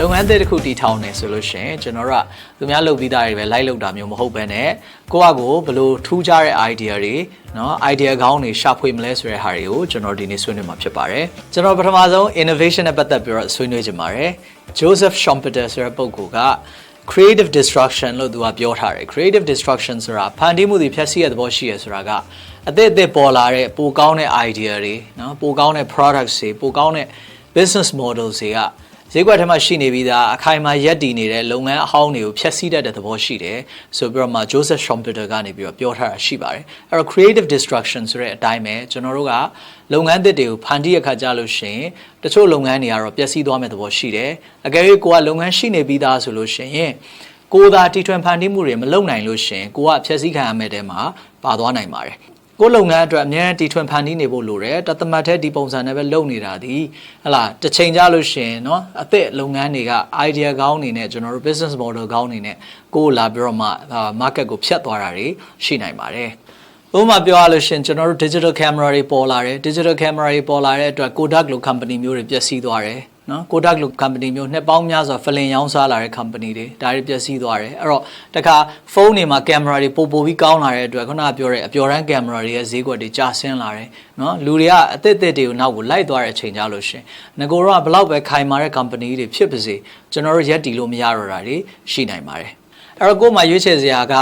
လုပ်ငန်းသစ်တစ်ခုတည်ထောင်နေဆိုလို့ရှင်ကျွန်တော်ကသူများလုပ်ပြီးသားတွေပဲလိုက်လုပ်တာမျိုးမဟုတ်ဘဲနဲ့ကိုယ့်အကိုဘလို့ထူးခြားတဲ့ idea တွေနော် idea ကောင်းတွေရှာဖွေမလဲဆိုတဲ့ဟာတွေကိုကျွန်တော်ဒီနေ့ဆွေးနွေးမှာဖြစ်ပါတယ်ကျွန်တော်ပထမဆုံး innovation နဲ့ပတ်သက်ပြီးတော့ဆွေးနွေးချင်ပါတယ် Joseph Schumpeter ဆိုတဲ့ပုဂ္ဂိုလ်က creative destruction လို့သူကပြောထားတယ် creative destruction ဆိုတာဖန်တီးမှုတွေဖျက်ဆီးရတဲ့ဘောရှိရဆိုတာကအသစ်အသစ်ပေါ်လာတဲ့ပိုကောင်းတဲ့ idea တွေနော်ပိုကောင်းတဲ့ products တွေပိုကောင်းတဲ့ business models တွေက ဈေးကွက်ထဲမှာရှိနေပြီးသားအခိုင်အမာရက်တည်နေတဲ့လုပ်ငန်းအဟောင်းတွေကိုဖျက်ဆီးတတ်တဲ့သဘောရှိတယ်ဆိုပြီးတော့မှ Joseph Schumpeter ကနေပြီးတော့ပြောထားတာရှိပါတယ်အဲ့တော့ creative destruction ဆိုတဲ့အတိုင်းပဲကျွန်တော်တို့ကလုပ်ငန်းသစ်တွေကိုဖန်တီးရခါကြလို့ရှိရင်တချို့လုပ်ငန်းတွေကတော့ပျက်စီးသွားမယ့်သဘောရှိတယ်အကယ်၍ကိုကလုပ်ငန်းရှိနေပြီးသားဆိုလို့ရှိရင်ကိုယ်သာတီထွင်ဖန်တီးမှုတွေမလုပ်နိုင်လို့ရှိရင်ကိုကဖျက်ဆီးခံရမယ့်တဲမှာပါသွားနိုင်ပါတယ် ကိုယ်လုပ်ငန်းအတွက်အများကြီးတီထွင်ဖန်တီးနေဖို့လိုတယ်တသမတ်တဲ့ဒီပုံစံနဲ့ပဲလုပ်နေတာဒီဟလာတစ်ချိန်ကြလို့ရှရင်เนาะအသက်လုပ်ငန်းတွေက idea ကောင်းနေနဲ့ကျွန်တော်တို့ business model ကောင်းနေနဲ့ကိုယ်လာပြီးတော့မှ market ကိုဖျက်သွားတာတွေရှိနိုင်ပါတယ်ဥပမာပြောရလို့ရှရင်ကျွန်တော်တို့ digital camera တွေပေါ်လာတယ် digital camera တွေပေါ်လာတဲ့အတွက် Kodak လို company မျိုးတွေပျက်စီးသွားတယ် နော် Kodak လို company မျိုးနှစ်ပေါင်းများစွာဖလင်ရောင်းစားလာတဲ့ company တွေဒါတွေပျက်စီးသွားတယ်အဲ့တော့တခါဖုန်းတွေမှာ camera တွေပို့ပို့ပြီးကောင်းလာတဲ့အတွက်ခုနကပြောတဲ့အပျော်တမ်း camera တွေရဲ့ဈေးကွက်တွေကျဆင်းလာတယ်နော်လူတွေကအသစ်အသစ်တွေကိုနောက်ကိုလိုက်သွားတဲ့အချိန်ကြလို့ရှင်ငကိုတော့ဘလောက်ပဲခိုင်မာတဲ့ company တွေဖြစ်ပါစေကျွန်တော်တို့ရက်တီလို့မရတော့တာတွေရှိနိုင်ပါတယ်အဲ့တော့ကို့မှာရွေးချယ်စရာက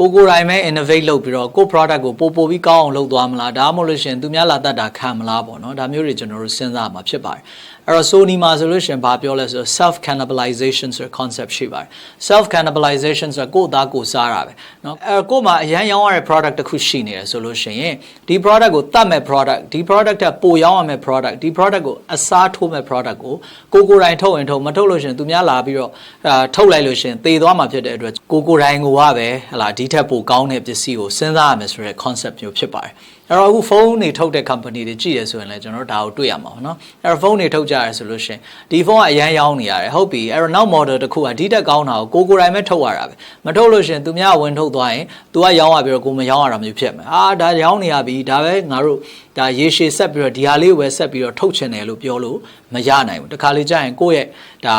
ကိုကိုယ်တိုင်ပဲ innovate လုပ်ပြီးတော့ကို product ကိုပို့ပို့ပြီးကောင်းအောင်လုပ်သွားမလားဒါမှမဟုတ်လို့ရှင်သူများလာတတ်တာခံမလားပေါ့နော်ဒါမျိုးတွေကျွန်တော်တို့စဉ်းစားမှာဖြစ်ပါတယ်အဲ့တော့ Sony မှာဆိုလို့ရှင်ဘာပြောလဲဆိုတော့ self cannibalization ဆိုတဲ့ concept ရှိပါတယ် self cannibalization ဆိုတာကိုယ့်အသားကိုယ်စားတာပဲเนาะအဲ့တော့ကိုယ်မှာအရန်ရောင်းရတဲ့ product တစ်ခုရှိနေတယ်ဆိုလို့ရှိရင်ဒီ product ကိုတတ်မဲ့ product ဒီ product ကပိုရောင်းရမဲ့ product ဒီ product ကိုအစားထိုးမဲ့ product ကိုကိုကိုယ်တိုင်ထုတ်ရင်ထုတ်မထုတ်လို့ရှိရင်သူများလာပြီးတော့အာထုတ်လိုက်လို့ရှိရင်သေသွားမှာဖြစ်တဲ့အတွက်ကိုကိုယ်တိုင်ကိုကပဲဟလာဒီ ထက်ပိုကောင်းတဲ့ပစ္စည်းကိုစဉ်းစားရမယ်ဆိုတဲ့ concept မျိုးဖြစ်ပါတယ် အဲ့တော့အခုဖုန်းတွေထုတ်တဲ့ company တွေကြည့်ရဆိုရင်လည်းကျွန်တော်တို့ဒါကိုတွေ့ရမှာပေါ့နော်အဲ့တော့ဖုန်းတွေထုတ်ကြရဆိုလို့ရှိရင်ဒီဖုန်းကအရန်ရောင်းနေရတယ်ဟုတ်ပြီအဲ့တော့နောက် model တစ်ခုကဒီတက်ကောင်းတာကိုကိုကိုယ်တိုင်ပဲထုတ်ရတာပဲမထုတ်လို့ရှိရင်သူများဝင်ထုတ်သွားရင် तू ကရောင်းရပြီးတော့ကိုမရောင်းရတာမျိုးဖြစ်မယ်အာဒါရောင်းနေရပြီဒါပဲငါတို့ဒါရေရှည်ဆက်ပြီးတော့ဒီဟာလေးဝယ်ဆက်ပြီးတော့ထုတ်ချင်တယ်လို့ပြောလို့မရနိုင်ဘူးတခါလေကြာရင်ကိုယ့်ရဲ့ဒါ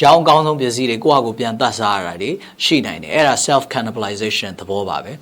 ရောင်းအကောင်းဆုံးပစ္စည်းတွေကိုယ့်အကိုပြန်တတ်စားရတာတွေရှိနိုင်တယ်အဲ့ဒါ self cannibalization သဘောပါပဲ